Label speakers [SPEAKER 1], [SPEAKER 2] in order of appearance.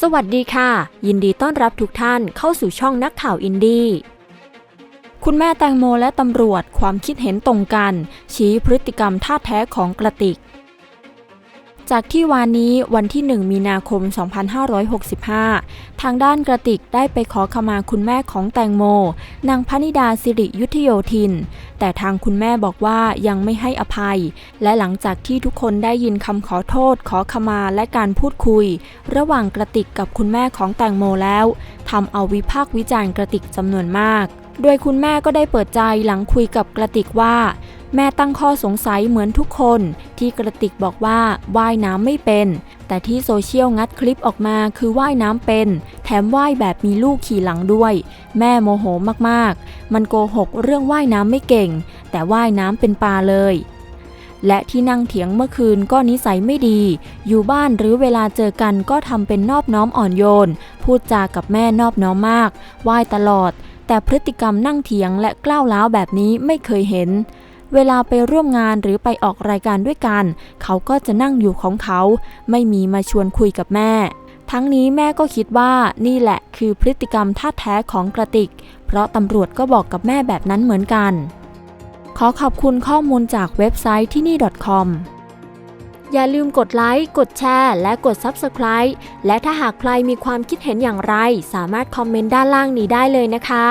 [SPEAKER 1] สวัสดีค่ะ ยินดีต้อนรับทุกท่านเข้าสู่ช่องนักข่าวอินดี้คุณแม่แตงโมและตำรวจความคิดเห็นตรงกัน ชี้พฤติกรรมท่าแท้ของกระติก จากที่วานนี้วันที่ 1 มีนาคม 2565 ทางด้านกระติกได้ไปขอขมาคุณแม่ของแตงโม นางพนิดาสิริยุทธโยธิน แต่ทางคุณแม่บอกว่ายังไม่ให้อภัย และหลังจากที่ทุกคนได้ยินคำขอโทษ ขอขมาและการพูดคุย ระหว่างกระติกกับคุณแม่ของแตงโมแล้วทำเอาวิพากษ์วิจารณ์กระติกจำนวนมาก โดยคุณแม่ก็ได้เปิดใจหลังคุยกับกระติกว่า แม่ตั้งข้อสงสัยเหมือนทุกคนที่กระติกบอกว่าว่ายน้ำไม่เป็น แต่ที่โซเชียลงัดคลิปออกมาคือว่ายน้ำเป็น แถมว่ายแบบมีลูกขี่หลังด้วย แม่โมโหมากๆ มันโกหกเรื่องว่ายน้ำไม่เก่ง แต่ว่ายน้ำเป็นปลาเลย และที่นั่งเถียงเมื่อคืนก็นิสัยไม่ดี อยู่บ้านหรือเวลาเจอกันก็ทำเป็นนอบน้อมอ่อนโยน พูดจากับแม่นอบน้อมมากไหว้ตลอดแต่พฤติกรรมนั่งเถียงและกล้าวล้าวแบบนี้ไม่เคยเห็น เวลาไปร่วมงานหรือไปออกรายการด้วยกัน เขาก็จะนั่งอยู่ของเขา ไม่มีมาชวนคุยกับแม่ ทั้งนี้แม่ก็คิดว่านี่แหละคือพฤติกรรมท่าแท้ของกระติก เพราะตำรวจก็บอกกับแม่แบบนั้นเหมือนกัน ขอขอบคุณข้อมูลจากเว็บไซต์ที่นี่ .com อย่าลืมกดไลค์ กดแชร์ และกด Subscribe และถ้าหากใครมีความคิดเห็นอย่างไร สามารถคอมเมนต์ด้านล่างนี้ได้เลยนะคะ